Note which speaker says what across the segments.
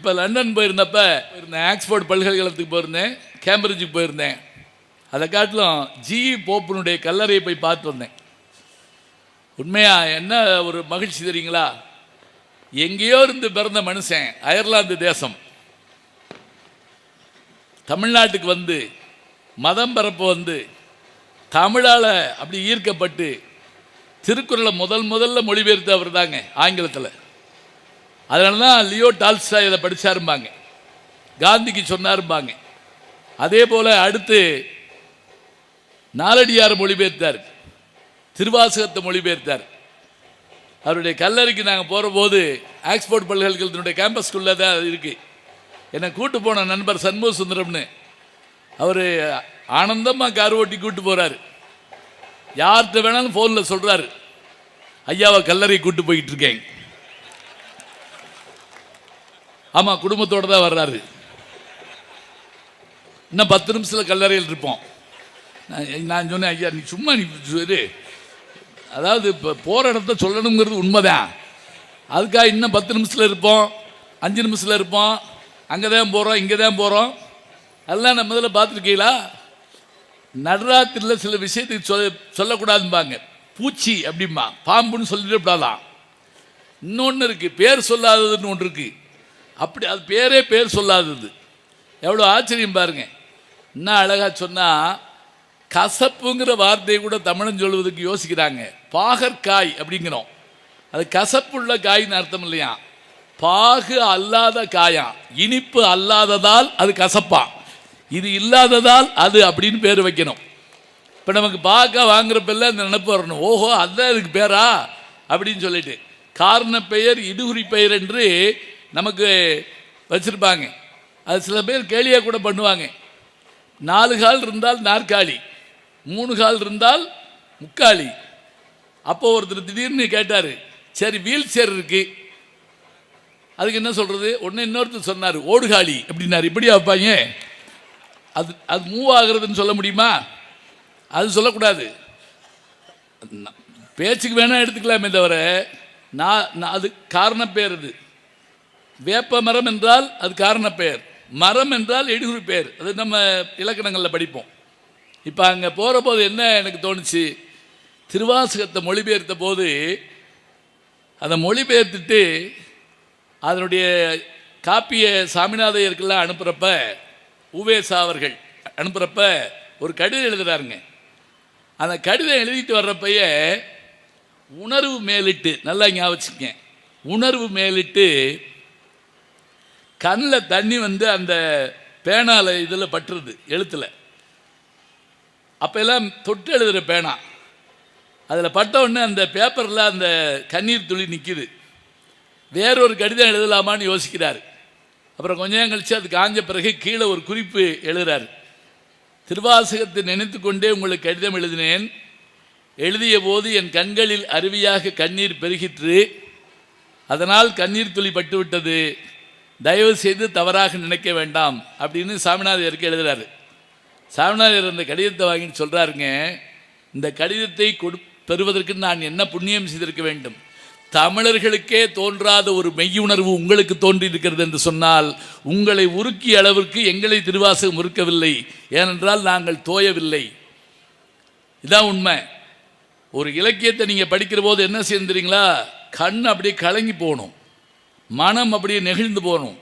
Speaker 1: இப்போ லண்டன் போயிருந்தப்ப இருந்தேன் ஆக்ஸ்போர்ட் பல்கலைக்கழகத்துக்கு போயிருந்தேன். கேம்பிரிட்ஜுக்கு போயிருந்தேன். அதை காட்டிலும் ஜி. போப்பனுடைய கல்லறையை போய் பார்த்து வந்தேன். உண்மையாக என்ன ஒரு மகிழ்ச்சி தெரியுங்களா? எங்கேயோ இருந்து பிறந்த மனுஷன் அயர்லாந்து தேசம். தமிழ்நாட்டுக்கு வந்து மதம் பரப்பு வந்து தமிழால் அப்படி ஈர்க்கப்பட்டு திருக்குறளை முதல் முதல்ல மொழிபெயர்த்து அவர் தாங்க ஆங்கிலத்தில். அதனால தான் லியோ டால்ஸ்டா இதை படித்தாரும்பாங்க காந்திக்கு சொன்னாரும்பாங்க. அதே போல் அடுத்து நாலடியார் மொழிபெயர்த்தார். திருவாசகத்தை மொழிபெயர்த்தார். அவருடைய கல்லறைக்கு நாங்கள் போகிற போது ஆக்ஸ்போர்ட் பல்கலைக்கழகத்தினுடைய கேம்பஸ்குள்ளே தான் இருக்குது என்னை கூட்டு போன நண்பர் சண்முக சுந்தரம்னு அவர் ஆனந்தமாக கார் ஓட்டி கூட்டு போகிறாரு யார்கிட்ட வேணாலும் ஃபோனில் சொல்கிறாரு ஐயாவை கல்லறை கூட்டு போயிட்டு ஆமாம் குடும்பத்தோடு தான் வர்றாரு. இன்னும் பத்து நிமிஷத்தில் கல்லறையில் இருப்போம். நான் நான் சொன்னேன் ஐயா நீ சும்மா நீ சரி அதாவது இப்போ போகிற இடத்த சொல்லணுங்கிறது உண்மைதான். அதுக்காக இன்னும் பத்து நிமிஷத்தில் இருப்போம் அஞ்சு நிமிஷத்தில் இருப்போம். அங்கே தான் போகிறோம் இங்கே தான் போகிறோம் அதெல்லாம் நம்ம இதில் பார்த்துருக்கீங்களா? நடராத்திரியில் சில விஷயத்துக்கு சொல்ல சொல்லக்கூடாதும்பாங்க. பூச்சி அப்படிம்பா பாம்புன்னு சொல்லிடக்கூடாதான். இன்னொன்று இருக்குது பேர் சொல்லாததுன்னு ஒன்று இருக்குது அப்படி அது பேரே பேர் சொல்லாதது. எவ்வளோ ஆச்சரியம் பாருங்க. என்ன அழகாக சொன்னால் கசப்புங்கிற வார்த்தையை கூட தமிழன் சொல்வதுக்கு யோசிக்கிறாங்க. பாகற்காய் அப்படிங்கிறோம். அது கசப்புள்ள காய்னு அர்த்தம் இல்லையா? பாகு அல்லாத காயா. இனிப்பு அல்லாததால் அது கசப்பா. இது இல்லாததால் அது அப்படின்னு பேர் வைக்கணும். இப்போ நமக்கு பாகா வாங்குறப்பெல்லாம் இந்த நினைப்பு வரணும். ஓஹோ அதுதான் இதுக்கு பேரா? அப்படின்னு சொல்லிட்டு. காரண பெயர் இடுகுறி பெயர் என்று நமக்கு வச்சுருப்பாங்க. அது சில பேர் கேலியாக கூட பண்ணுவாங்க. நாலு கால் இருந்தால் நாற்காலி மூணு கால் இருந்தால் முக்காலி. அப்போ ஒருத்தர் திடீர்னு கேட்டார் சரி வீல் சேர் இருக்கு. அதுக்கு என்ன சொல்கிறது ஒன்று இன்னொருத்தர் சொன்னார் ஓடுகாலி அப்படின்னாரு. இப்படியா வைப்பாங்க? அது அது மூவ் ஆகுறதுன்னு சொல்ல முடியுமா? அது சொல்லக்கூடாது. பேச்சுக்கு வேணால் எடுத்துக்கலாமே தவிர நான் அது காரணம் பேர் அது. வேப்ப மரம் என்றால் அது காரண பெயர் மரம் என்றால் எடுகுறி பெயர் அது நம்ம இலக்கணங்களில் படிப்போம். இப்போ அங்கே போகிற போது என்ன எனக்கு தோணுச்சு? திருவாசகத்தை மொழிபெயர்த்த போது அதை மொழிபெயர்த்துட்டு அதனுடைய காப்பியை சாமிநாதையருக்கெல்லாம் அனுப்புகிறப்ப உவேசா அவர்கள் அனுப்புகிறப்ப ஒரு கடிதம் எழுதுறாருங்க. அந்த கடிதம் எழுதிட்டு வர்றப்பைய உணர்வு மேலிட்டு நல்லா ஞாபகம் உணர்வு மேலிட்டு கண்ணில் தண்ணி வந்து அந்த பேனால இதில் பட்டுருது எழுத்தில். அப்போ எல்லாம் தொட்டு எழுதுகிற பேனா. அதில் பட்ட உடனே அந்த பேப்பரில் அந்த கண்ணீர் துளி நிற்கிது வேறொரு கடிதம் எழுதலாமான்னு யோசிக்கிறார். அப்புறம் கொஞ்ச நேரம் கழித்து அது காஞ்ச பிறகு கீழே ஒரு குறிப்பு எழுதுறாரு. திருவாசகத்தை நினைத்து கொண்டே உங்களுக்கு கடிதம் எழுதினேன். எழுதிய போது என் கண்களில் அருவியாக கண்ணீர் பெருகிற்று. அதனால் கண்ணீர் துளி பட்டுவிட்டது. தயவு செய்து தவறாக நினைக்க வேண்டாம் அப்படின்னு சாமிநாதையருக்கு எழுதுறாரு. சாமிநாதையர் அந்த கடிதத்தை வாங்கின்னு சொல்கிறாருங்க இந்த கடிதத்தை கொடு பெறுவதற்கு நான் என்ன புண்ணியம் செய்திருக்க வேண்டும்? தமிழர்களுக்கே தோன்றாத ஒரு மெய்யுணர்வு உங்களுக்கு தோன்றி இருக்கிறது என்று சொன்னால் உங்களை உருக்கிய அளவிற்கு எங்களை திருவாசகம் உருக்கவில்லை. ஏனென்றால் நாங்கள் தோயவில்லை. இதான் உண்மை. ஒரு இலக்கியத்தை நீங்கள் படிக்கிற போது என்ன செய்யணும் கண் அப்படியே கலங்கி போகணும். மனம் அப்படியே நெகிழ்ந்து போகணும்.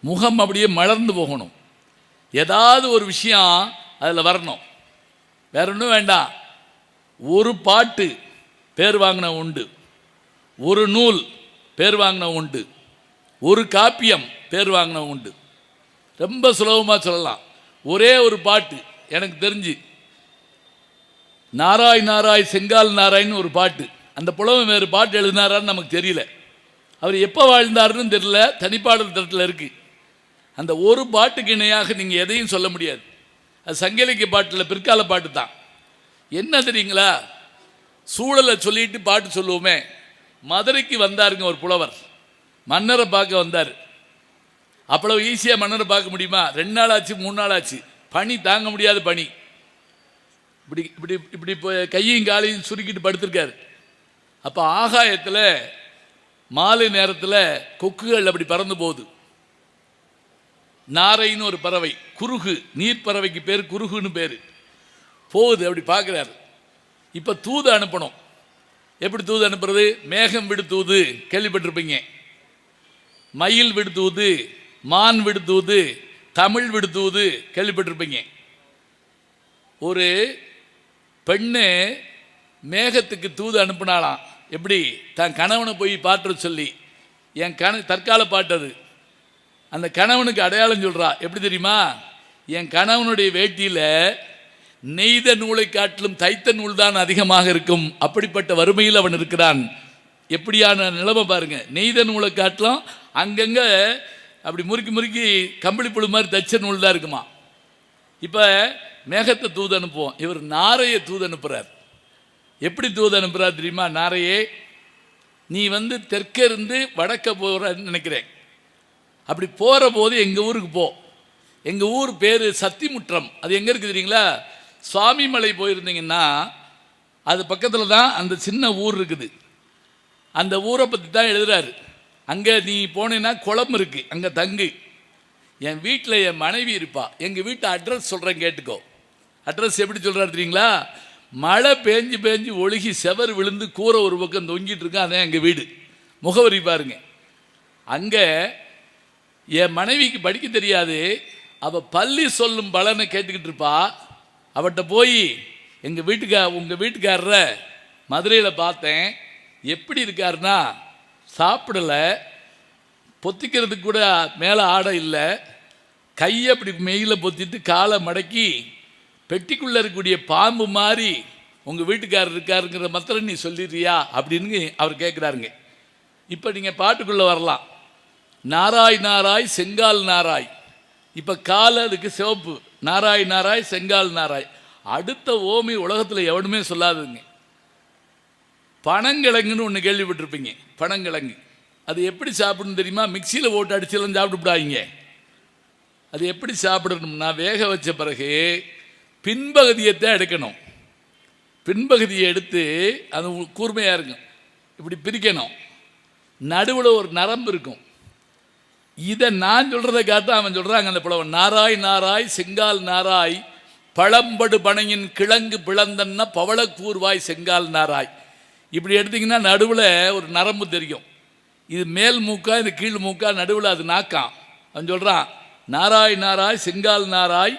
Speaker 1: முகம் அப்படியே மலர்ந்து போகணும். ஏதாவது ஒரு விஷயம் அதில் வரணும். வேற ஒன்றும் வேண்டாம். ஒரு பாட்டு பேர் வாங்கின உண்டு. ஒரு நூல் பேர் வாங்கின உண்டு. ஒரு காப்பியம் பேர் வாங்கின உண்டு. ரொம்ப சுலபமாக சொல்லலாம். ஒரே ஒரு பாட்டு எனக்கு தெரிஞ்சு. நாராய் நாராய் செங்கால் நாராயண் ஒரு பாட்டு. அந்த புலவன் வேறு பாட்டு எழுதினாரான்னு நமக்கு தெரியல. அவர் எப்போ வாழ்ந்தாருன்னு தெரில தனிப்பாடல் தரத்தில் இருக்குது அந்த ஒரு பாட்டுக்கு இணையாக நீங்கள் எதையும் சொல்ல முடியாது. அது சங்கலிக்கு பாட்டில் பிற்கால பாட்டு தான். என்ன தெரியுங்களா? சூழலை சொல்லிட்டு பாட்டு சொல்லுவோமே. மதுரைக்கு வந்தாருங்க ஒரு புலவர். மன்னரை பார்க்க வந்தார். அவ்வளவு ஈஸியாக மன்னரை பார்க்க முடியுமா? ரெண்டு நாள் ஆச்சு மூணு நாள் ஆச்சு. பனி தாங்க முடியாத பனி. இப்படி இப்படி இப்படி இப்போ கையும் காலையும் சுருக்கிட்டு படுத்திருக்காரு. அப்போ ஆகாயத்தில் மாலை நேரத்தில் கொக்குகள் அப்படி பறந்து போகுது. நாரைன்னு ஒரு பறவை குருகு நீர் பறவைக்கு பேர் குருகுன்னு பேர். போகுது அப்படி பார்க்குறாரு இப்போ தூது அனுப்பணும். எப்படி தூது அனுப்புறது? மேகம் விடுத்துவது கேள்விப்பட்டிருப்பீங்க. மயில் விடுத்துவது மான் விடு தமிழ் விடுத்துவது கேள்விப்பட்டிருப்பீங்க. ஒரு பெண்ணு மேகத்துக்கு தூது அனுப்பினாலாம் எப்படி தன் கணவனை போய் பாட்டுற சொல்லி என் கண தற்கால பாட்டது அந்த கணவனுக்கு அடையாளம் சொல்கிறா எப்படி தெரியுமா? என் கணவனுடைய வேட்டியில் நெய்த நூலை காட்டிலும் தைத்த நூல் தான் அதிகமாக இருக்கும். அப்படிப்பட்ட வறுமையில் அவன் இருக்கிறான். எப்படியான நிலைமை பாருங்கள் நெய்த நூலை காட்டிலும் அங்கங்கே அப்படி முறுக்கி முறுக்கி கம்பளி புழு மாதிரி தைச்ச நூல் தான் இருக்குமா. இப்போ மேகத்தை தூது அனுப்புவோம். இவர் நாரையை தூது அனுப்புகிறார் எப்படி தூது அனுப்புகிறா தெரியுமா? நாரையே நீ வந்து தெற்கே இருந்து வடக்க போகிறன்னு நினைக்கிறேன். அப்படி போகிற போது எங்கள் ஊருக்கு போ. எங்கள் ஊர் பேர் சத்திமுற்றம். அது எங்கே இருக்குது தெரியுங்களா? சுவாமிமலை போயிருந்தீங்கன்னா அது பக்கத்தில் தான் அந்த சின்ன ஊர் இருக்குது. அந்த ஊரை பற்றி தான் எழுதுறாரு. அங்கே நீ போனேன்னா குளம் இருக்குது அங்கே தங்கு. என் வீட்டில் என் மனைவி இருப்பா. எங்கள் வீட்டு அட்ரஸ் சொல்கிறேன் கேட்டுக்கோ. அட்ரஸ் எப்படி சொல்கிறாரு தெரியுங்களா? மழை பேஞ்சு பேஞ்சு ஒழுகி செவர் விழுந்து கூரை ஒரு பக்கம் தொங்கிட்டு இருக்கா அதான் எங்கள் வீடு. முகவரி பாருங்க. அங்கே என் மனைவிக்கு படிக்க தெரியாது. அவள் பள்ளி சொல்லும் பலனை கேட்டுக்கிட்டு இருப்பா. அவட்ட போய் எங்கள் வீட்டுக்கா உங்கள் வீட்டுக்காரரை மதுரையில் பார்த்தேன். எப்படி இருக்காருன்னா சாப்பிடல. பொத்திக்கிறதுக்கு கூட மேலே ஆடை இல்லை. கையை அப்படி மெயில பொத்திட்டு காலை மடக்கி பெட்டிக்குள்ளே இருக்கக்கூடிய பாம்பு மாதிரி உங்கள் வீட்டுக்காரர் இருக்காருங்கிற மாத்திரம் நீ சொல்லிடுறியா அப்படின்னு அவர் கேட்குறாருங்க இப்போ நீங்கள் பாட்டுக்குள்ளே வரலாம். நாராய் நாராய் செங்கால் நாராய். இப்போ கால் அதுக்கு சிவப்பு. நாராய் நாராய் செங்கால் நாராய். அடுத்த ஓமி உலகத்தில் எவனுமே சொல்லாதுங்க பனங்கிழங்குன்னு ஒன்று கேள்விப்பட்டிருப்பீங்க. பனங்கிழங்கு. அது எப்படி சாப்பிடணும் தெரியுமா? மிக்சியில் போட்டு அடிச்செல்லாம் சாப்பிட்டுவிடாதீங்க அது எப்படி சாப்பிடணும்னா வேக வச்ச பிறகு பின்பகுதியை தான் எடுக்கணும். பின்பகுதியை எடுத்து அது கூர்மையாக இருக்கும். இப்படி பிரிக்கணும். நடுவில் ஒரு நரம்பு இருக்கும். இதை நான் சொல்கிறத காத்து அவன் சொல்கிறாங்க அந்த புலவன். நாராய் நாராய் செங்கால் நாராய். பழம்படு பனையின் கிழங்கு பிளந்தன்னா பவளக்கூர்வாய் செங்கால் நாராய். இப்படி எடுத்தீங்கன்னா நடுவில் ஒரு நரம்பு தெரியும். இது மேல் மூக்கா இது கீழ் மூக்கா நடுவில் அது நாக்காம் அவன் சொல்கிறான் நாராய் நாராய் செங்கால் நாராய்.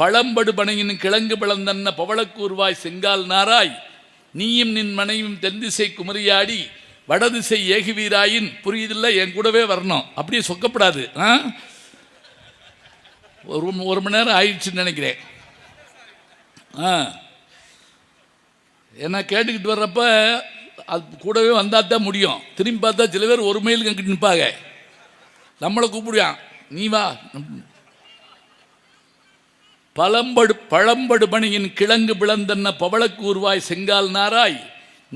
Speaker 1: பழம்படு பனையின் கிழங்கு பிளந்தன்ன பவளக்கூர்வாய் செங்கால் நாராய் நீயும் நின் மனைவியும் தென்திசை குமரியாடி வடதிசை ஏகுவீராயின் புரியுதில்ல என் கூடவே வரணும். அப்படியே சொக்கப்படாது ஆ? ஒரு ஒரு மணி நேரம் ஆயிடுச்சுன்னு நினைக்கிறேன். ஆ. ஏன்னா கேட்டுக்கிட்டு வர்றப்ப அது கூடவே வந்தால் தான் முடியும். திரும்பி பார்த்தா சில பேர் ஒரு மைலுக்கு அங்கிட்டு நிற்பாங்க. நம்மளை கூப்பிடுவான். நீ வா. பழம்படு பழம்படு பணியின் கிழங்கு பிளந்தன்ன பவளக்கூர்வாய் செங்கால் நாராய்.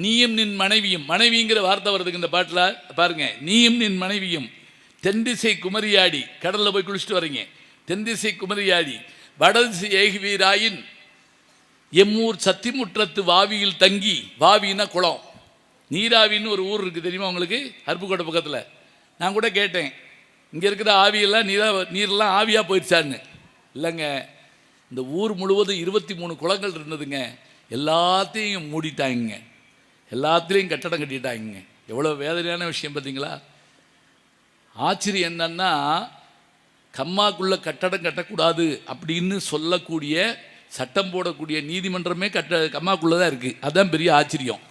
Speaker 1: நீயும் நின் மனைவியும் மனைவிங்கிற வார்த்தை வருதுங்க இந்த பாட்டில் பாருங்க நீயும் நின் மனைவியும் தென்திசை குமரியாடி கடலில் போய் குளிச்சுட்டு வரீங்க. தென்திசை குமரியாடி வடதிசை ஏகுவீராயின் எம்மூர் சத்திமுற்றத்து வாவியில் தங்கி வாவின்னா குளம். நீராவின்னு ஒரு ஊர் இருக்குது தெரியுமா உங்களுக்கு? அருப்புக்கோட்டை பக்கத்தில். நான் கூட கேட்டேன். இங்கே இருக்கிற ஆவியெல்லாம் நீரா நீர்லாம் ஆவியாக போயிடுச்சான்னு. இல்லைங்க இந்த ஊர் முழுவதும் இருபத்தி மூணு குளங்கள் இருந்ததுங்க. எல்லாத்தையும் மூடிட்டாங்க எல்லாத்துலேயும் கட்டடம் கட்டிட்டாங்க எவ்வளோ வேதனையான விஷயம் பார்த்தீங்களா? ஆச்சரியம் என்னன்னா கம்மாக்குள்ளே கட்டடம் கட்டக்கூடாது அப்படின்னு சொல்லக்கூடிய சட்டம் போடக்கூடிய நீதிமன்றமே கட்ட கம்மாக்குள்ளே தான் இருக்குது அதுதான் பெரிய ஆச்சரியம்.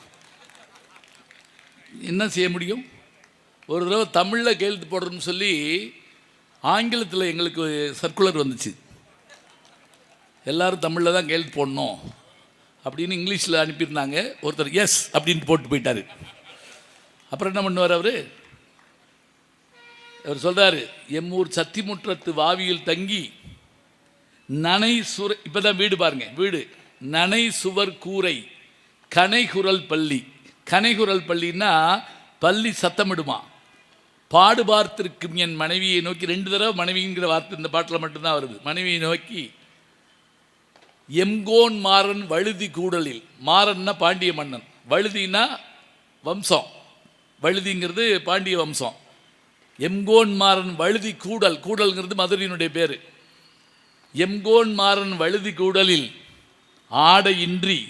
Speaker 1: என்ன செய்ய முடியும்? ஒரு தடவை தமிழில் கையெழுத்து போடுறோம்னு சொல்லி ஆங்கிலத்தில் எங்களுக்கு சர்க்குலர் வந்துச்சு. எல்லாரும் தமிழில் தான் கையெழுத்து போடணும் அப்படின்னு இங்கிலீஷில் அனுப்பியிருந்தாங்க. ஒருத்தர் எஸ் அப்படின்னு போட்டு போயிட்டாரு. அப்புறம் என்ன பண்ணுவார் அவர்? அவர் சொல்கிறாரு எம்மூர் சத்திமுற்றத்து வாவியில் தங்கி நனை சுர இப்போ தான் வீடு பாருங்க வீடு. நனை சுவர் கூரை கனைகுரல் பள்ளி. கனைகுரல் பள்ளின்னா பள்ளி சத்தமிடுமா? பாடுபார்த்திருக்கும் என் மனைவியை நோக்கி ரெண்டு தடவை மனைவிங்கிற வார்த்தை இந்த பாட்டில் மட்டும்தான் வருது. மனைவியை நோக்கி எம்கோன் மாறன் வழுதி கூடலில். மாறன்னா பாண்டிய மன்னன். வழுதினா வம்சம். வழுதிங்கிறது பாண்டிய வம்சம். எம்கோன் மாறன் வழுதி கூடல். கூடல்ங்கிறது மதுரையினுடைய பேர். எம்கோன் மாறன் வழுதி கூடலில் ஆடையின்றி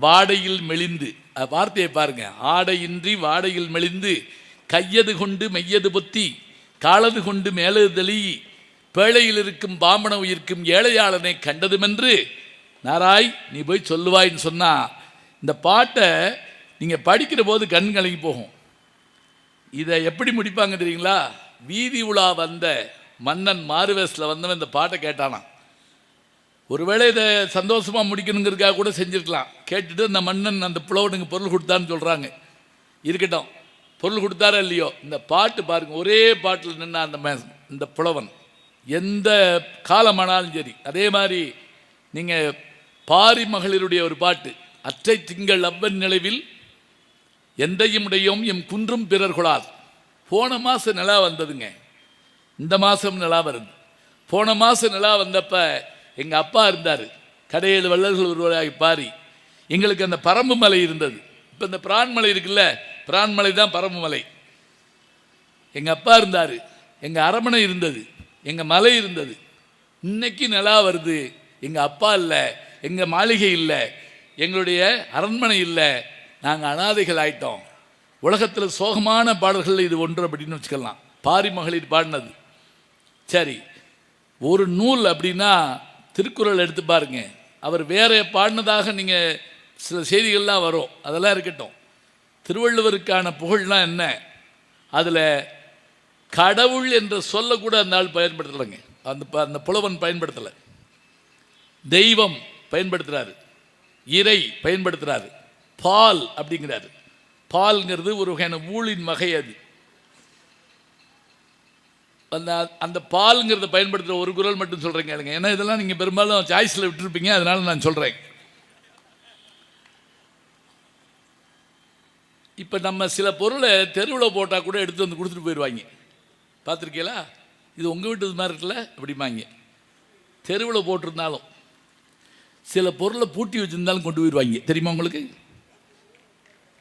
Speaker 1: வாடையில் மெலிந்து. வார்த்தையை பாருங்க. ஆடையின்றி வாடையில் மெலிந்து கையது கொண்டு மெய்யது பொத்தி காலது கொண்டு மேலது தெளி பேழையில் இருக்கும் பாம்பன உயிர்க்கும் ஏழையாளனை கண்டதுமென்று நாராய் நீ போய் சொல்லுவாய்ன்னு சொன்னா இந்த பாட்டை நீங்கள் படிக்கிற போது கண் கலங்கி போகும். இதை எப்படி முடிப்பாங்க தெரியுங்களா? வீதி உலா வந்த மன்னன் மாறுவேஸில் வந்தவன் இந்த பாட்டை கேட்டானாம். ஒருவேளை இதை சந்தோஷமாக முடிக்கணுங்கிறதுக்காக கூட செஞ்சுருக்கலாம். கேட்டுட்டு அந்த மன்னன் அந்த புலவனுக்கு பொருள் கொடுத்தான்னு சொல்கிறாங்க இருக்கட்டும். பொருள் கொடுத்தாரா இல்லையோ? இந்த பாட்டு பாருங்க ஒரே பாட்டில் நின்ன அந்த இந்த புலவன். எந்த காலமானாலும் சரி. அதே மாதிரி நீங்கள் பாரி மகளிருடைய ஒரு பாட்டு அற்றை திங்கள் அவ்வன் நிலவில் எந்தையும் உடையோம் எம் குன்றும் பிறர் கொளாது போன மாதம் நிலா வந்ததுங்க. இந்த மாதம் நிலா வருது. போன மாதம் நிலா வந்தப்போ எங்கள் அப்பா இருந்தார். கடையில் வள்ளல்கள் ஒருவராகி பாரி. எங்களுக்கு அந்த பரம்பு மலை இருந்தது. இப்போ இந்த பிரான்மலை இருக்குல்ல பிரான்மலை தான் பரம்பு மலை. எங்கள் அப்பா இருந்தார். எங்கள் அரமனை இருந்தது. எங்கள் மலை இருந்தது. இன்னைக்கு நிலா வருது. எங்கள் அப்பா இல்லை. எங்கள் மாளிகை இல்லை. எங்களுடைய அரண்மனை இல்லை. நாங்கள் அனாதைகள் ஆயிட்டோம். உலகத்தில் சோகமான பாடல்கள் இது ஒன்று அப்படின்னு வச்சுக்கலாம். பாரி மகளிர் பாடினது. சரி ஒரு நூல் அப்படின்னா திருக்குறள் எடுத்து பாருங்க. அவர் வேற பாடினதாக நீங்கள் சில செய்திகள்லாம் வரும். அதெல்லாம் இருக்கட்டும். திருவள்ளுவருக்கான புகழ்லாம் என்ன? அதில் கடவுள் என்ற சொல்ல கூட அந்த ஆள் பயன்படுத்தலைங்க. அந்த ப- அந்த புலவன் பயன்படுத்தலை. தெய்வம் பயன்படுத்துகிறாரு இறை பயன்படுத்துகிறாரு பால் அப்படிங்கிறாரு. பால்ங்கிறது ஒரு வகையான ஊழின் வகை அது. அந்த அந்த பால்ங்கிறத பயன்படுத்துகிற ஒரு குரல் மட்டும் சொல்கிறேங்க கேளுங்க ஏன்னா இதெல்லாம் நீங்கள் பெரும்பாலும் சாய்ஸில் விட்டுருப்பீங்க அதனால நான் சொல்கிறேன் இப்போ நம்ம சில பொருளை தெருவில் போட்டால் கூட எடுத்து வந்து கொடுத்துட்டு போயிடுவாங்க பார்த்துருக்கீங்களா? இது உங்கள் வீட்டு மாதிரி இருக்குல்ல? அப்படிம்பாங்க. தெருவில் போட்டிருந்தாலும் சில பொருளை பூட்டி வச்சுருந்தாலும் கொண்டு போயிடுவாங்க தெரியுமா உங்களுக்கு?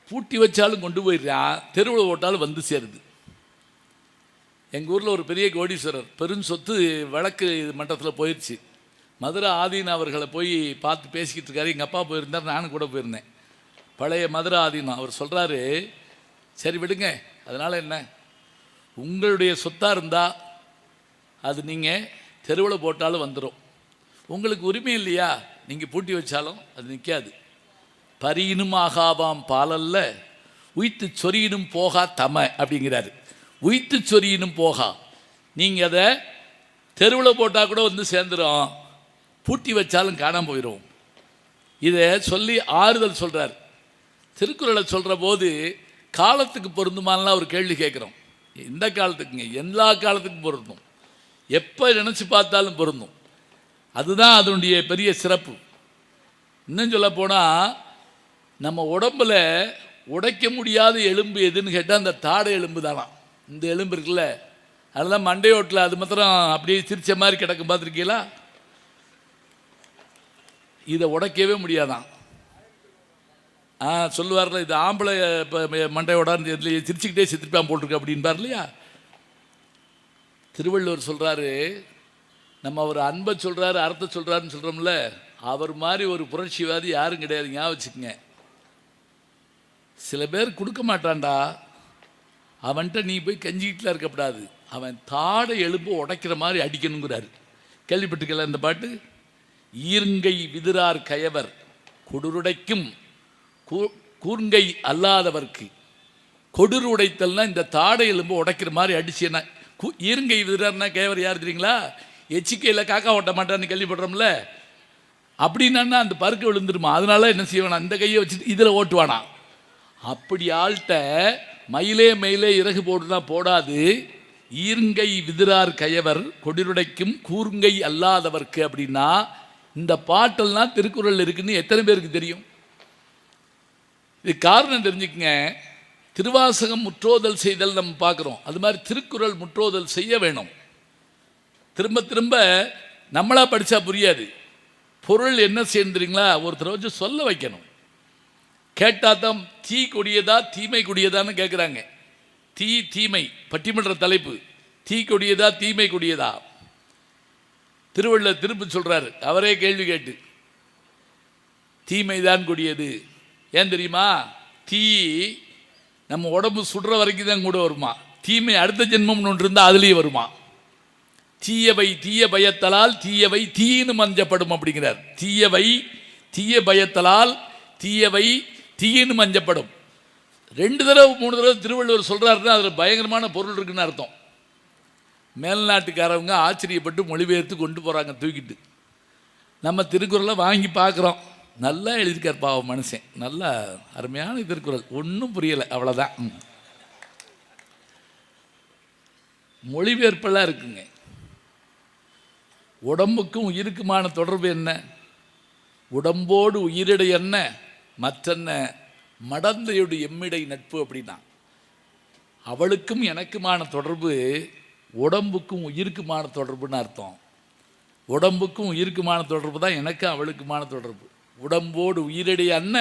Speaker 1: பூட்டி வச்சாலும் கொண்டு போயிடுறான் தெருவில் போட்டாலும் வந்து சேருது. எங்கள் ஊரில் ஒரு பெரிய கோடீஸ்வரர் பெரும் சொத்து வழக்கு மன்றத்தில் போயிடுச்சு மதுரை ஆதீன அவர்களை போய் பார்த்து பேசிக்கிட்டு இருக்காரு. எங்கள் அப்பா போயிருந்தார் நானும் கூட போயிருந்தேன். பழைய மதுரை ஆதீனம் அவர் சொல்கிறாரு சரி விடுங்க அதனால் என்ன? உங்களுடைய சொத்தாக இருந்தால் அது நீங்கள் தெருவில் போட்டாலும் வந்துடும் உங்களுக்கு உரிமை இல்லையா? நீங்கள் பூட்டி வச்சாலும் அது நிற்காது பரியினும் ஆகாவாம் பாலல்ல உய்த்து சொரியினும் போகா தம அப்படிங்கிறாரு. உய்த்து சொரியினும் போகா. நீங்கள் அதை தெருவில் போட்டால் கூட வந்து சேர்ந்துடும் பூட்டி வச்சாலும் காணாம போயிடும் இதை சொல்லி ஆறுதல் சொல்கிறார் திருக்குறளை சொல்கிற போது காலத்துக்கு பொருந்துமானலாம் ஒரு கேள்வி கேட்குறோம். எந்த காலத்துக்குங்க எல்லா காலத்துக்கும் பொருந்தும். எப்போ நினச்சி பார்த்தாலும் பொருந்தும். அதுதான் அதனுடைய பெரிய சிறப்பு. இன்னும் சொல்ல போனால் நம்ம உடம்புல உடைக்க முடியாத எலும்பு எதுன்னு கேட்டால் அந்த தாடை எலும்பு தானா இந்த எலும்பு இருக்குல்ல அதெல்லாம் மண்டையோட்டில் அது மாத்திரம் அப்படியே சிரிச்ச மாதிரி கிடக்கும் பார்த்துருக்கீங்களா? இதை உடைக்கவே முடியாதான் ஆ சொல்லுவார்ல இது ஆம்பளை இப்போ மண்டையோடான்னு இதில் சிரிச்சுக்கிட்டே சித்திரிப்பான் போட்டிருக்கு அப்படின்பார் இல்லையா? திருவள்ளுவர் சொல்கிறாரு நம்ம அவர் அன்பை சொல்கிறாரு அர்த்தம் சொல்கிறாருன்னு சொல்கிறோம்ல அவர் மாதிரி ஒரு புரட்சிவாதி யாரும் கிடையாது ஞாபகம் வச்சுக்கங்க. சில பேர் கொடுக்க மாட்டான்டா. அவன்கிட்ட நீ போய் கஞ்சிக்கிட்டுலாம் இருக்கக்கூடாது அவன் தாடை எலும்பு உடைக்கிற மாதிரி அடிக்கணுங்கிறாரு. கேள்விப்பட்டிருக்கல இந்த பாட்டு? ஈர்ங்கை விதிரார் கயவர் கொடுருடைக்கும் கூர்ங்கை அல்லாதவர்க்கு. கொடூர் உடைத்தல்னா இந்த தாடை எலும்பு உடைக்கிற மாதிரி அடிச்சுன்னா கு ஈர்ங்கை விதிரார்னா கேவர் யார் தெரியுங்களா? எச்சிக்கையில் காக்கா ஓட்ட மாட்டான்னு கேள்விப்படுறோம்ல. அப்படின்னா அந்த பருக்கு விழுந்துருமா? அதனால என்ன செய்வானா? இந்த கையை வச்சுட்டு இதில் ஓட்டுவானா? அப்படி ஆள்கிட்ட மயிலே மயிலே இறகு போடுனா போடாது. ஈர்ங்கை விதிரார் கயவர் கொடிருடைக்கும் கூர்ங்கை அல்லாதவர்க்கு அப்படின்னா இந்த பாட்டெல்லாம் திருக்குறள் இருக்குன்னு எத்தனை பேருக்கு தெரியும்? இது காரணம் தெரிஞ்சுக்கங்க திருவாசகம் முற்றோதல் செய்தல் நம்ம பார்க்குறோம். அது மாதிரி திருக்குறள் முற்றோதல் செய்ய வேணும். திரும்ப திரும்ப நம்மளா படித்தா புரியாது. பொருள் என்ன சேர்ந்துறீங்களா ஒருத்தரை வச்சு சொல்ல வைக்கணும். கேட்டால் தான் தீ கொடியதா தீமை கொடியதான்னு கேட்குறாங்க தீ தீமை பட்டிமன்ற தலைப்பு. தீ கொடியதா தீமை கொடியதா? திருவள்ளுவர் திருப்பி சொல்கிறாரு அவரே கேள்வி கேட்டு. தீமைதான் கொடியது. ஏன் தெரியுமா? தீ நம்ம உடம்பு சுடுற வரைக்கும் தான் கூட வருமா? தீமை அடுத்த ஜென்மம்னு ஒன்று இருந்தால் அதுலேயும் வருமா? தீயவை தீய பயத்தலால் தீயவை தீன்னு மஞ்சப்படும் அப்படிங்கிறார். தீயவை தீய பயத்தலால் தீயவை தீயின்னு மஞ்சப்படும். ரெண்டு தடவை மூணு தடவை திருவள்ளுவர் சொல்கிறாருன்னா அதில் பயங்கரமான பொருள் இருக்குன்னு அர்த்தம். மேல்நாட்டுக்காரவங்க ஆச்சரியப்பட்டு மொழிபெயர்த்து கொண்டு போகிறாங்க தூக்கிட்டு. நம்ம திருக்குறளை வாங்கி பார்க்குறோம். நல்லா எழுதியிருக்கார் பாவம் மனுஷன். நல்லா அருமையான திருக்குறள். ஒன்றும் புரியலை. அவ்வளோதான் மொழிபெயர்ப்பெல்லாம் இருக்குங்க. உடம்புக்கும் உயிருக்குமான தொடர்பு என்ன? உடம்போடு உயிரிடை என்ன? மற்றென்ன? மடந்தையோடு எம்மிடை நட்பு அப்படின்னா அவளுக்கும் எனக்குமான தொடர்பு உடம்புக்கும் உயிருக்குமான தொடர்புன்னு அர்த்தம். உடம்புக்கும் உயிருக்குமான தொடர்பு தான் எனக்கும் அவளுக்குமான தொடர்பு. உடம்போடு உயிரிடை அன்ன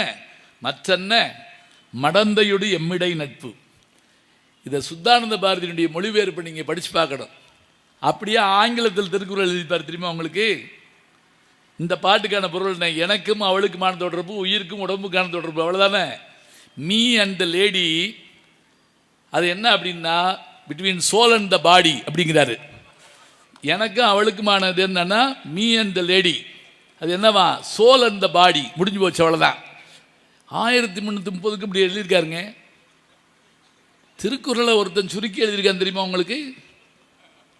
Speaker 1: மற்றன்ன மடந்தையொடு எம்மிடை நட்பு. இதை சுத்தானந்த பாரதியினுடைய மொழிபெயர்ப்பு நீங்கள் படித்து பார்க்கணும். அப்படியே ஆங்கிலத்தில் திருக்குறள் எழுதிப்பார் தெரியுமா உங்களுக்கு? இந்த பாட்டுக்கான பொருள் எனக்கும் அவளுக்குமான தொடர்பு உயிருக்கும் உடம்புக்கான தொடர்பு அவ்வளோதானே மீ அண்ட் த லேடி அது என்ன அப்படின்னா between soul and the body அப்படிங்கிறாரு. எனக்கும் அவளுக்குமானது என்னன்னா மீ அண்ட் த லேடி அது என்னவா? சோல் அந்த பாடி முடிஞ்சு போச்சு அவ்வளோதான் ஆயிரத்தி முந்நூற்றி முப்பதுக்கு இப்படி எழுதியிருக்காருங்க. திருக்குறளை ஒருத்தன் சுருக்கி எழுதியிருக்கான் தெரியுமா உங்களுக்கு?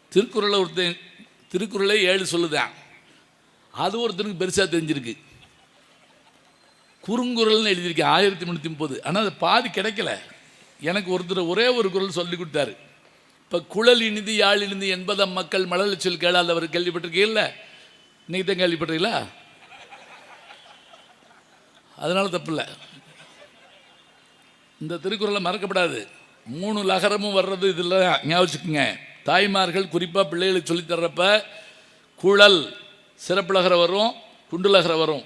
Speaker 1: திருக்குறளை ஒருத்தன் திருக்குறளை ஏழு சொல்லுதான். அது ஒருத்தனுக்கு பெருசாக தெரிஞ்சிருக்கு. குறுங்குறள்னு எழுதியிருக்கேன் ஆயிரத்தி முந்நூற்றி முப்பது. ஆனால் அது பாதி கிடைக்கல. எனக்கு ஒருத்தர் ஒரே ஒரு குறள் சொல்லி கொடுத்தாரு. இப்போ குழல் இனிது யாழ் இனிது என்பதம் மக்கள் மழலை சொல் கேளாதவர் கேள்விப்பட்டிருக்கீங்கல்ல? இன்னைக்கு தான் கேள்விப்படுறீங்களா அதனால தப்பில்ல. இந்த திருக்குறளை மறக்கப்படாது. மூணு லகரமும் வர்றது இதில் ஞாபகம் வச்சுக்கோங்க. தாய்மார்கள் குறிப்பாக பிள்ளைகளுக்கு சொல்லித் குழல் குழல் சிறப்புலகரம் வரும் குண்டுலகரம் வரும்.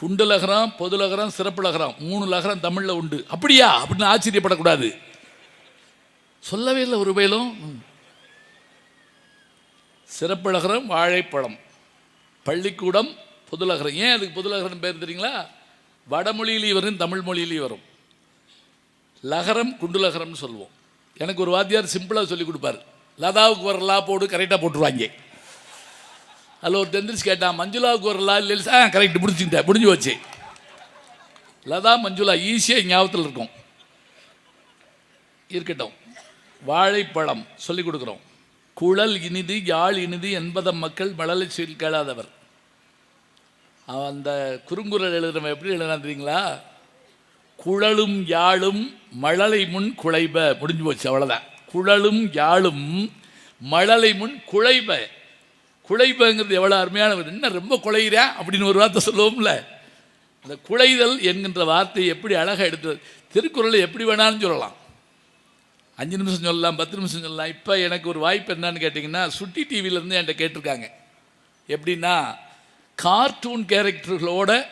Speaker 1: குண்டுலகரம் பொதுலகரம் சிறப்புலகரம் மூணு லகரம் தமிழில் உண்டு. அப்படியா? அப்படின்னு ஆச்சரியப்படக்கூடாது. சொல்லவே இல்லை ஒரு வயலும். சிறப்புலகரம் வாழைப்பழம். பள்ளிக்கூடம் புதுலகரம் ஏன் அதுக்கு புதுலகரம் பேர் தெரியுங்களா? வடமொழியிலையும் வரும் தமிழ் மொழியிலையும் வரும். லகரம் குண்டுலகரம்னு சொல்லுவோம். எனக்கு ஒரு வாத்தியார் சிம்பிளாக சொல்லி கொடுப்பார். லதாவுக்கு வர லா போடு கரெக்டாக போட்டுருவாங்க. அதில் ஒரு தெந்திரிச்சு கேட்டான் மஞ்சுளாவுக்கு ஒரு லா இல்லை ஆ கரெக்ட் முடிச்சுட்டேன் முடிஞ்சு வச்சு லதா மஞ்சுளா ஈஸியாக ஞாபகத்தில் இருக்கும். இருக்கட்டும். வாழைப்பழம் சொல்லிக் கொடுக்குறோம். குழல் இனிது யாழ் இனிது என்பதம் மக்கள் மழலை சொல் கேளாதவர். அவன் அந்த குறுங்குரல் எழுதுறவன் எப்படி எழுதுறான் தெரியுங்களா? குழலும் யாழும் மழலை முன் குழைப. முடிஞ்சு போச்சு அவ்வளோதான் குழலும் யாழும் மழலை முன் குழைப. குழைபங்கிறது எவ்வளோ அருமையான ஒரு- என்ன ரொம்ப குழைகிறா அப்படின்னு ஒரு வார்த்தை சொல்லுவோம்ல. அந்த குழைதல் என்கின்ற வார்த்தையை எப்படி அழகாக எடுத்தது திருக்குறளை எப்படி வேணாலும் சொல்லலாம். அஞ்சு நிமிஷம் சொல்லலாம் பத்து நிமிஷம் சொல்லலாம். இப்போ எனக்கு ஒரு வாய்ப்பு என்னன்னு கேட்டிங்கன்னா சுட்டி டிவியிலேருந்து என்கிட்ட கேட்டிருக்காங்க. எப்படின்னா கார்ட்டூன் கேரக்டர்களோட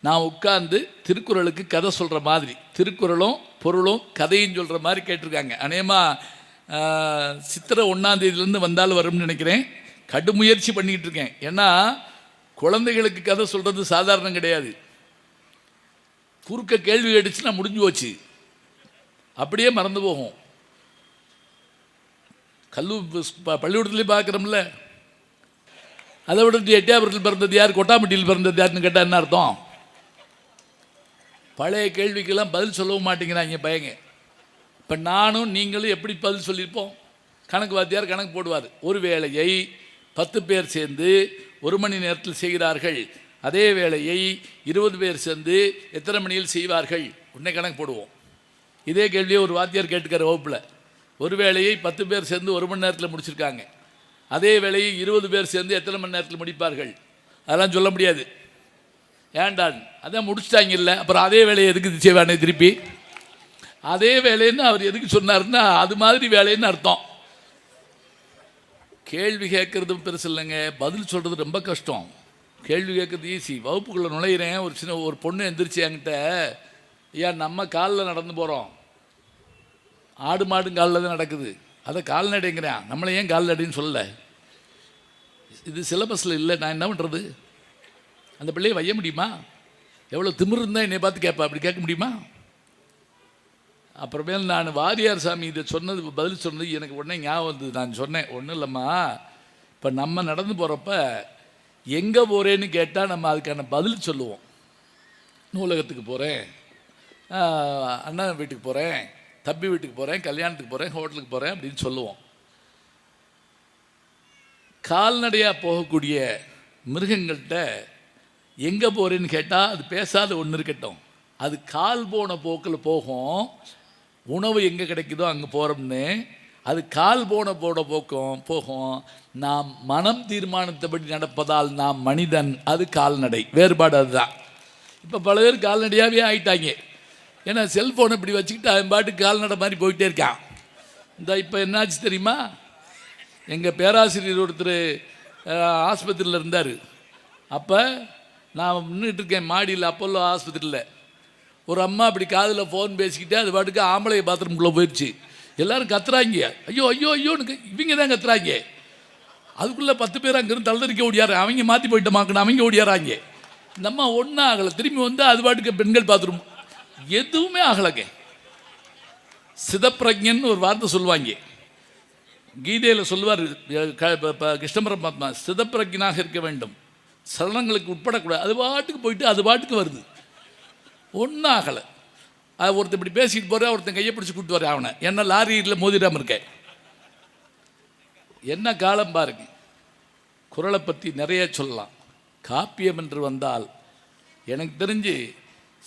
Speaker 1: நான் உட்கார்ந்து திருக்குறளுக்கு கதை சொல்கிற மாதிரி திருக்குறளும் பொருளும் கதையும் சொல்கிற மாதிரி கேட்டிருக்காங்க. அநேகமாக சித்திரை ஒன்றாந்தேதியிலேருந்து வந்தாலும் வரும்னு நினைக்கிறேன். கடுமுயற்சி பண்ணிக்கிட்டு இருக்கேன். ஏன்னா குழந்தைகளுக்கு கதை சொல்கிறது சாதாரணம் கிடையாது. குறுக்க கேள்வி கேட்டுச்சுன்னா முடிஞ்சு போச்சு. அப்படியே மறந்து போகும். கல்லு ப- பள்ளிக்கூடத்துலேயும் பார்க்குறோம்ல. அதை விட எட்டியாபுரத்தில் பிறந்தது யார்? கொட்டாம்பட்டியில் பிறந்தது யாருன்னு கேட்டால் என்ன அர்த்தம்? பழைய கேள்விக்கெல்லாம் பதில் சொல்லவும் மாட்டேங்கிறாங்க பயங்க. இப்போ நானும் நீங்களும் எப்படி பதில் சொல்லியிருப்போம்? கணக்கு வாத்தியார் கணக்கு போடுவார். ஒரு வேலையை பத்து பேர் சேர்ந்து ஒரு மணி நேரத்தில் செய்கிறார்கள். அதே வேலையை இருபது பேர் சேர்ந்து எத்தனை மணியில் செய்வார்கள்? உடனே கணக்கு போடுவோம். இதே கேள்வியை ஒரு வாத்தியார் கேட்டுக்கிற வகுப்பில். ஒரு வேலையை பத்து பேர் சேர்ந்து ஒரு மணி நேரத்தில் முடிச்சிருக்காங்க. அதே வேலையை இருபது பேர் சேர்ந்து எத்தனை மணி நேரத்தில் முடிப்பார்கள்? அதெல்லாம் சொல்ல முடியாது. ஏண்டான் அதான் முடிச்சிட்டாங்க இல்லை. அப்புறம் அதே வேலையை எதுக்கு செய்வானே திருப்பி? அதே வேலைன்னு அவர் எதுக்கு சொன்னார்னா அது மாதிரி வேலைன்னு அர்த்தம். கேள்வி கேட்குறதும் பெருசு இல்லைங்க. பதில் சொல்கிறது ரொம்ப கஷ்டம். கேள்வி கேட்குறது ஈஸி வகுப்புக்குள்ளே நுழையிறேன். ஒரு சின்ன ஒரு பொண்ணு எந்திரிச்சு என்கிட்ட ஐயா நம்ம காலில் நடந்து போகிறோம் ஆடு மாடும் காலில் தான் நடக்குது. அதை கால்நடைங்கிறேன். நம்மளை ஏன் கால்நடைன்னு சொல்லலை? இது சிலபஸில் இல்லை. நான் என்ன பண்ணுறது அந்த பிள்ளையை வைய முடியுமா? எவ்வளோ திமிர் இருந்தால் என்னை பார்த்து கேட்பா? அப்படி கேட்க முடியுமா? அப்புறமேல் நான் வாரியார் சாமி இதை சொன்னது பதில் சொன்னது எனக்கு உடனே ஞாபகம் வந்தது. நான் சொன்னேன் ஒன்றும் இல்லைம்மா. இப்போ நம்ம நடந்து போகிறப்ப எங்கே போகிறேன்னு கேட்டால் நம்ம அதுக்கான பதில் சொல்லுவோம். நூலகத்துக்கு போகிறேன் அண்ணா வீட்டுக்கு போகிறேன் தம்பி வீட்டுக்கு போகிறேன் கல்யாணத்துக்கு போகிறேன் ஹோட்டலுக்கு போகிறேன் அப்படின்னு சொல்லுவோம். கால்நடையாக போகக்கூடிய மிருகங்கள்கிட்ட எங்கே போகிறேன்னு கேட்டால் அது பேசாத ஒன்று இருக்கட்டும். அது கால் போன போக்கில் போகும். உணவு எங்கே கிடைக்குதோ அங்கே போகிறோம்னு அது கால் போன போட போக்கும் போகும். நாம் மனம் தீர்மானித்தபடி நடப்பதால் நாம் மனிதன் அது கால்நடை. வேறுபாடு அதுதான். இப்போ பல பேர் கால்நடையாகவே ஆயிட்டாங்க. ஏன்னா செல்ஃபோனை இப்படி வச்சுக்கிட்டு அவன் பாட்டுக்கு கால்நடை மாதிரி போயிட்டே இருக்கான். இந்த இப்போ என்னாச்சு தெரியுமா? எங்கள் பேராசிரியர் ஒருத்தர் ஆஸ்பத்திரியில் இருந்தார். அப்போ நான் நின்றுட்டு இருக்கேன் மாடியில் அப்போல்லோ ஆஸ்பத்திரியில். ஒரு அம்மா அப்படி காதில் ஃபோன் பேசிக்கிட்டே அது பாட்டுக்கு ஆம்பளை பாத்ரூம்குள்ளே போயிடுச்சு எல்லோரும் கத்துறாங்க. ஐயோ ஐயோ ஐயோன்னு இவங்க தான் கத்துறாங்க. அதுக்குள்ளே பத்து பேர் அங்கேருந்து தள்ளரிக்க ஓடியாரு. அவங்க மாற்றி போயிட்ட மாக்கணும் அவங்க ஓடியாராங்க. இந்த அம்மா ஒன்றும் ஆகலை. திரும்பி வந்து அது பாட்டுக்கு பெண்கள் பாத்ரூம் எதுவுமே ஆகலைங்க. சிதப்பிரஜன் ஒரு வார்த்தை சொல்லுவாங்க. கீதையில் சொல்லுவார் கிருஷ்ணபரமாத்மா சிதப்பிரஜனாக இருக்க வேண்டும். சலனங்களுக்கு உட்படக்கூடாது. அது பாட்டுக்கு போயிட்டு அது பாட்டுக்கு வருது. ஒன்றும் ஆகலை. அது ஒருத்தன் இப்படி பேசிட்டு போகிறேன் ஒருத்தன் கையை பிடிச்சி கூப்பிட்டு வரேன் அவனை. என்ன லாரியில் மோதிடாமல் இருக்கேன் என்ன காலம் பாருங்க. குரலை பற்றி நிறைய சொல்லலாம். காப்பியம் என்று வந்தால் எனக்கு தெரிஞ்சு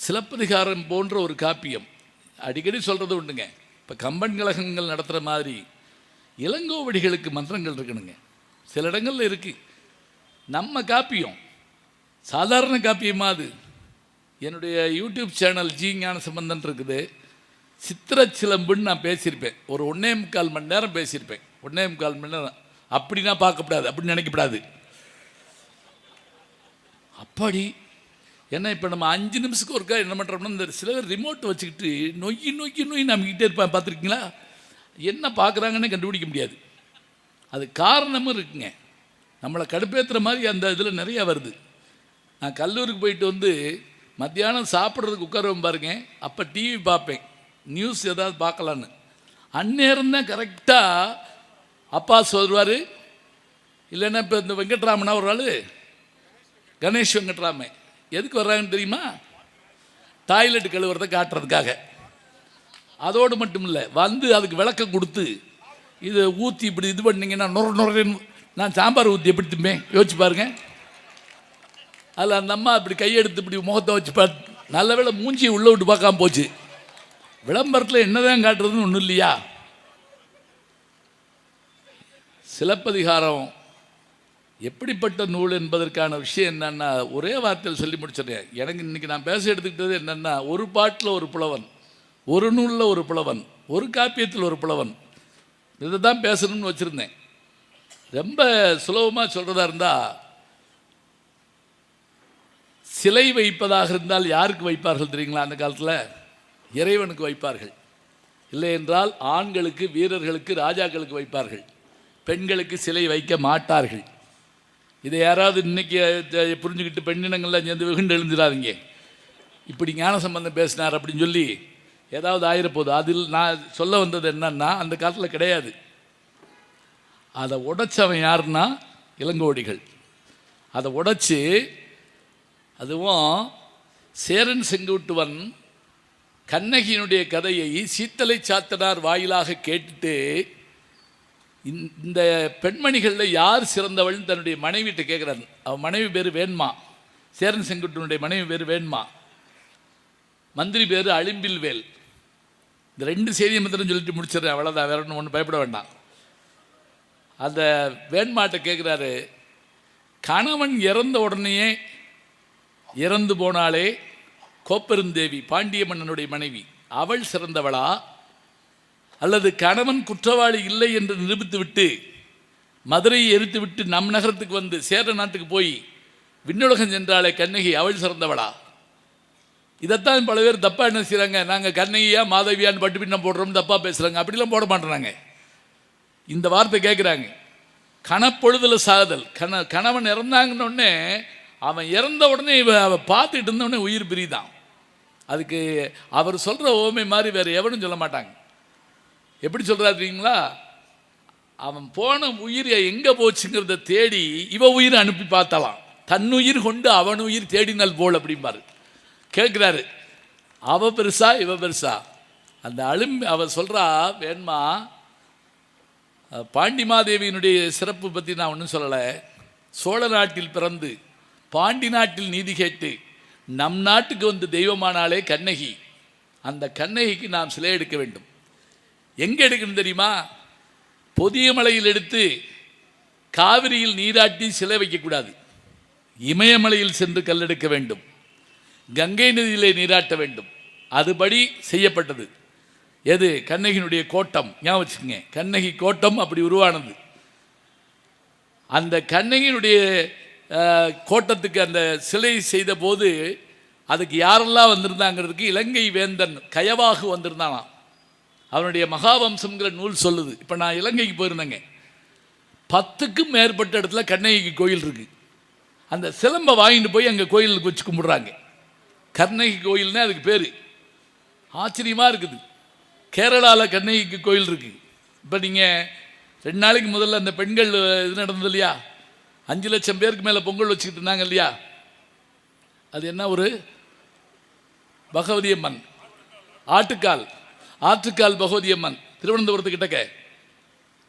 Speaker 1: சிலப்பதிகாரம் போன்ற ஒரு காப்பியம். அடிக்கடி சொல்கிறது உண்டுங்க. இப்போ கம்பன் கழகங்கள் நடத்துகிற மாதிரி இளங்கோவடிகளுக்கு மந்திரங்கள் இருக்கணுங்க. சில இடங்களில் இருக்குது நம்ம காப்பியம். சாதாரண காப்பியமாக அது. என்னுடைய யூடியூப் சேனல் ஜி ஞான சம்பந்தன் இருக்குது. சித்திர சிலம்புன்னு நான் பேசியிருப்பேன். ஒரு ஒன்றே முக்கால் மணி நேரம் பேசியிருப்பேன். ஒன்றே முக்கால் மணி நேரம். அப்படின்னா பார்க்கக்கூடாது அப்படின்னு நினைக்கப்படாது. அப்படி ஏன்னா இப்போ நம்ம அஞ்சு நிமிஷத்துக்கு ஒருக்கா என்ன பண்ணுறோம்னா இந்த சில பேர் ரிமோட் வச்சுக்கிட்டு நொய் நொய் நொய் நம்பிக்கிட்டே இருப்பேன் பார்த்துருக்கீங்களா? என்ன பார்க்குறாங்கன்னு கண்டுபிடிக்க முடியாது. அது காரணமும் இருக்குங்க. நம்மளை கடுப்பேற்றுற மாதிரி அந்த இதில் நிறையா வருது. நான் கல்லூரிக்கு போயிட்டு வந்து மத்தியானம் சாப்பிட்றதுக்கு உட்காருவேன் பாருங்க. அப்போ டிவி பார்ப்பேன். நியூஸ் ஏதாவது பார்க்கலான்னு. அந்நேரம் தான் கரெக்டாக அப்பா சொல்வார் இல்லைன்னா இப்போ இந்த வெங்கட்ராமனா ஒரு ஆள்? கணேஷ் வெங்கட்ராமன். எதுக்கு வர்றாங்கன்னு தெரியுமா? டாய்லெட் கழுவுறதை காட்டுறதுக்காக. அதோடு மட்டும் இல்லை வந்து அதுக்கு விளக்கம் கொடுத்து இதை ஊற்றி இப்படி இது பண்ணிங்கன்னா நொற நொறன்னு நான் சாம்பார் ஊற்றி எப்படி திம்பேன் யோசிச்சு பாருங்க. அதில் அந்த அம்மா இப்படி கையெடுத்து இப்படி முகத்தை வச்சு பா நல்ல வேலை மூஞ்சி உள்ளே விட்டு பார்க்காம போச்சு. விளம்பரத்தில் என்னதான் காட்டுறதுன்னு ஒன்றும் இல்லையா? சிலப்பதிகாரம் எப்படிப்பட்ட நூல் என்பதற்கான விஷயம் என்னன்னா ஒரே வார்த்தையில் சொல்லி முடிச்சிடுறேன். எனக்கு இன்றைக்கி நான் பேச எடுத்துக்கிட்டது என்னென்னா ஒரு பாட்டில் ஒரு புலவன் ஒரு நூலில் ஒரு புலவன் ஒரு காப்பியத்தில் ஒரு புலவன். இதை தான் பேசணும்னு வச்சுருந்தேன். ரொம்ப சுலபமாக சொல்கிறதா இருந்தால் சிலை வைப்பதாக இருந்தால் யாருக்கு வைப்பார்கள் தெரியுங்களா அந்த காலத்தில்? இறைவனுக்கு வைப்பார்கள். இல்லை என்றால் ஆண்களுக்கு வீரர்களுக்கு ராஜாக்களுக்கு வைப்பார்கள். பெண்களுக்கு சிலை வைக்க மாட்டார்கள். இதை யாராவது இன்னைக்கு புரிஞ்சுக்கிட்டு பெண்ணினங்கள்லாம் சேர்ந்து வெகுண்டு எழுந்துடாதீங்க இப்படி ஞான சம்பந்தம் பேசினார் அப்படின்னு சொல்லி ஏதாவது ஆயிரப்போகுது. அதில் நான் சொல்ல வந்தது என்னன்னா அந்த காலத்தில் கிடையாது. அதை உடைச்சவன் யாருன்னா இளங்கோடிகள். அதை உடைச்சி அதுவும் சேரன் செங்குட்டுவன் கண்ணகியினுடைய கதையை சீத்தலை சாத்தனார் வாயிலாக கேட்டுட்டு இந்த- பெண்மணிகளில் யார் சிறந்தவள்னு தன்னுடைய மனைவிட்டு கேட்குறாரு அவன் மனைவி பேர் வேண்மா. சேரன் செங்குட்டனுடைய மனைவி பேர் வேண்மா. மந்திரி பேர் அழிம்பில் வேல். இந்த ரெண்டு செய்தியை மந்திரம் சொல்லிட்டு முடிச்சிடுறேன். அவ்வளோதான் வேற ஒன்று ஒன்று பயப்பட வேண்டாம். அந்த வேண்மாட்ட கேட்குறாரு கணவன் இறந்த உடனேயே இறந்து போனாலே கோப்பெருந்தேவி பாண்டிய மன்னனுடைய மனைவி. அவள் சிறந்தவளா? அல்லது கணவன் குற்றவாளி இல்லை என்று நிரூபித்துவிட்டு மதுரையை எரித்துவிட்டு நம் நகரத்துக்கு வந்து சேர நாட்டுக்கு போய் விண்ணுலகம் சென்றாலே கண்ணகி அவள் சிறந்தவளா? இதைத்தான் பல பேர் தப்பாக என்ன செய்கிறாங்க நாங்கள் கண்ணகியா மாதவியான்னு பட்டு பின்னம் போடுறோம் தப்பாக பேசுகிறாங்க அப்படிலாம் போட மாட்டேறாங்க. இந்த வார்த்தை கேட்குறாங்க கணப்பொழுதில் சாதல். கண கணவன் இறந்தாங்கன்னொடனே அவன் இறந்த உடனே இவ அவன் பார்த்துட்டு இருந்தவொடனே உயிர் பிரிதான். அதுக்கு அவர் சொல்கிற ஓமை மாதிரி வேறு எவனும் சொல்ல மாட்டாங்க. எப்படி சொல்கிறாருங்களா தெரியுங்களா? அவன் போன உயிர் எங்கே போச்சுங்கிறத தேடி இவ உயிர் அனுப்பி பார்த்தலாம் தன்னுயிர் கொண்டு அவன் உயிர் தேடினால் போல் அப்படிம்பாரு. கேட்குறாரு. அவ பெருசா இவ பெருசா? அந்த அழும் அவ சொல்கிறா வேண்மா பாண்டிமாதேவியினுடைய சிறப்பு பற்றி நான் ஒன்றும் சொல்லலை. சோழ நாட்டில் பிறந்து பாண்டி நாட்டில் நீதி கேட்டு நம் நாட்டுக்கு வந்து தெய்வமானாலே கண்ணகி. அந்த கண்ணகிக்கு நாம் சிலை எடுக்க வேண்டும். எங்கே எடுக்கணும் தெரியுமா? பொதிய மலையில் எடுத்து காவிரியில் நீராட்டி சிலை வைக்கக்கூடாது இமயமலையில் சென்று கல்லெடுக்க வேண்டும். கங்கை நதியிலே நீராட்ட வேண்டும். அதுபடி செய்யப்பட்டது. எது? கண்ணகியினுடைய கோட்டம். ஞாபகம் வச்சுக்கோங்க. கண்ணகி கோட்டம் அப்படி உருவானது. அந்த கண்ணகியினுடைய கோட்டத்துக்கு அந்த சிலை செய்த போது அதுக்கு யாரெல்லாம் வந்திருந்தாங்கிறதுக்கு இலங்கை வேந்தன் கயவாகு வந்திருந்தானாம். அவனுடைய மகாவம்சம்ங்கிற நூல் சொல்லுது. இப்போ நான் இலங்கைக்கு போயிருந்தேங்க. பத்துக்கும் மேற்பட்ட இடத்துல கண்ணகிக்கு கோயில் இருக்குது அந்த சிலம்பை வாங்கிட்டு போய் அங்கே கோயிலுக்கு வச்சு கும்பிட்றாங்க. கண்ணகி கோயில்னு அதுக்கு பேர். ஆச்சரியமாக இருக்குது. கேரளாவில் கண்ணகிக்கு கோயில் இருக்குது இப்போ நீங்கள் ரெண்டு நாளைக்கு முதல்ல அந்த பெண்கள் இது நடந்தது இல்லையா? அஞ்சு லட்சம் பேருக்கு மேலே பொங்கல் வச்சுக்கிட்டு இருந்தாங்க இல்லையா? அது என்ன ஒரு? பகவதி அம்மன். ஆட்டுக்கால். ஆற்றுக்கால் பகவதி அம்மன் திருவனந்தபுரத்து கிட்டக்க.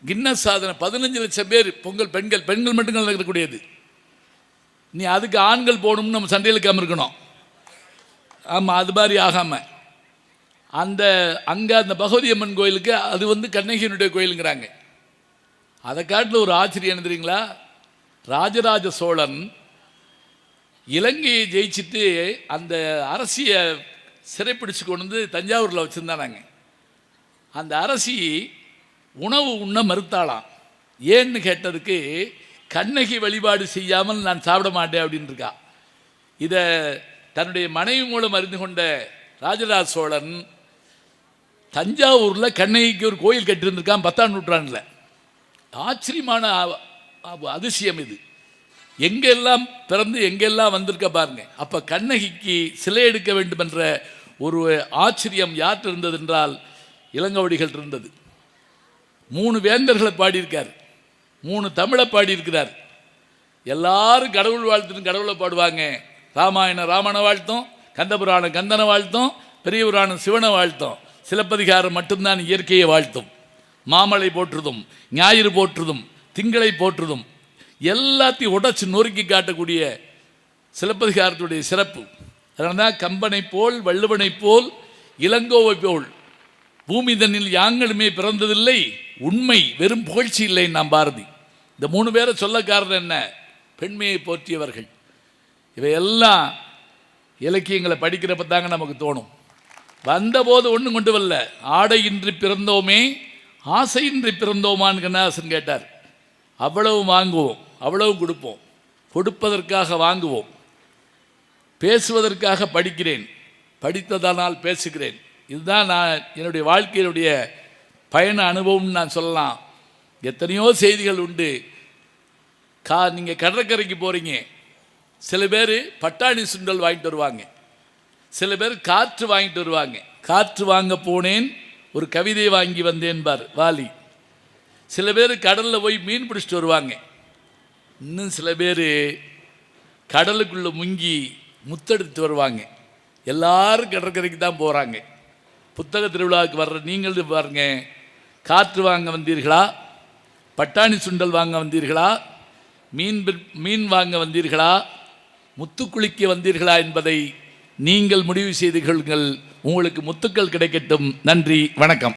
Speaker 1: கின்னஸ் சாதனை பதினஞ்சு லட்சம் பேர் பொங்கல் பெண்கள் பெண்கள் மட்டும் நடக்கக்கூடியது. நீ அதுக்கு ஆண்கள் போகணும்னு நம்ம சண்டையில் இருக்காம இருக்கணும். ஆமாம் அது மாதிரி ஆகாமல் அந்த அங்கே அந்த பகவதி அம்மன் கோயிலுக்கு அது வந்து கண்ணகியனுடைய கோயிலுங்கிறாங்க. அதை காட்டில் ஒரு ஆச்சரியம் என்ன தெரியுங்களா? ராஜராஜ சோழன் இலங்கையை ஜெயிச்சுட்டு அந்த அரசியை சிறைப்பிடிச்சு கொண்டு வந்து தஞ்சாவூரில் வச்சுருந்தானாங்க அந்த அரசி உணவு உண்ண மறுத்தாளாம். ஏன்னு கேட்டதுக்கு கண்ணகி வழிபாடு செய்யாமல் நான் சாப்பிட மாட்டேன் அப்படின்னு இருக்கா. இதை தன்னுடைய மனைவி மூலம் அறிந்து கொண்ட ராஜராஜ சோழன் தஞ்சாவூரில் கண்ணகிக்கு ஒரு கோயில் கட்டியிருந்திருக்கான் பத்தாம் நூற்றாண்டில். ஆச்சரியமான அதிசயம் இது. எங்கெல்லாம் பிறந்து எங்கெல்லாம் வந்திருக்க பாருங்க. அப்போ கண்ணகிக்கு சிலை எடுக்க வேண்டும் என்ற ஒரு ஆச்சரியம் யார்கிட்ட இருந்தது என்றால் இளங்கவடிகள் இருந்தது. மூணு வேந்தர்களை பாடியிருக்கார். மூணு தமிழை பாடியிருக்கிறார். எல்லாரும் கடவுள் வாழ்த்துன்னு கடவுளை பாடுவாங்க. ராமாயணம் ராமனை வாழ்த்தும் கந்தபுராணம் கந்தனை வாழ்த்தும் பெரிய புராணம் சிவனை வாழ்த்தும். சிலப்பதிகாரம் மட்டும்தான் இயற்கையை வாழ்த்தும். மாமலை போற்றுதும் ஞாயிறு போற்றுதும் திங்களை போற்றுதும். எல்லாத்தையும் உடச்சி நொறுக்கி காட்டக்கூடிய சிலப்பதிகாரத்துடைய சிறப்பு. அதனால தான் கம்பனை போல் வள்ளுவனை போல் இளங்கோவை போல் பூமி தன்னில் யாங்களுமே பிறந்ததில்லை உண்மை வெறும் புகழ்ச்சி இல்லை நாம் பாரதி இந்த மூணு பேரை சொல்ல காரணம் என்ன? பெண்மையை போற்றியவர்கள். இவையெல்லாம் இலக்கியங்களை படிக்கிறப்ப தாங்க நமக்கு தோணும். வந்தபோது ஒன்றும் கொண்டு வரல. ஆடையின்றி பிறந்தோமே ஆசையின்றி பிறந்தோமான்னு கண்ணாசன் கேட்டார். அவ்வளவு வாங்குவோம் அவ்வளவு கொடுப்போம். கொடுப்பதற்காக வாங்குவோம். பேசுவதற்காக படிக்கிறேன். படித்ததானால் பேசுகிறேன். இதுதான் நான் என்னுடைய வாழ்க்கையினுடைய பயண அனுபவம்னு நான் சொல்லலாம். எத்தனையோ செய்திகள் உண்டு. கா நீங்கள் கடற்கரைக்கு போகிறீங்க சில பேர் பட்டாணி சுண்டல் வாங்கிட்டு வருவாங்க. சில பேர் காற்று வாங்கிட்டு வருவாங்க. காற்று வாங்க போனேன் ஒரு கவிதை வாங்கி வந்தேன் பார் வாலி. சில பேர் கடலில் போய் மீன் பிடிச்சிட்டு வருவாங்க. இன்னும் சில பேர் கடலுக்குள்ளே முங்கி முத்தெடுத்து வருவாங்க. எல்லாரும் கடற்கரைக்கு தான் போகிறாங்க புத்தக திருவிழாவுக்கு வர்ற நீங்கள் பாருங்க. காற்று வாங்க வந்தீர்களா? பட்டாணி சுண்டல் வாங்க வந்தீர்களா? மீன் மீன் வாங்க வந்தீர்களா? முத்து குளிக்க வந்தீர்களா என்பதை நீங்கள் முடிவு செய்து கொள்ளுங்கள். உங்களுக்கு முத்துக்கள் கிடைக்கட்டும். நன்றி வணக்கம்.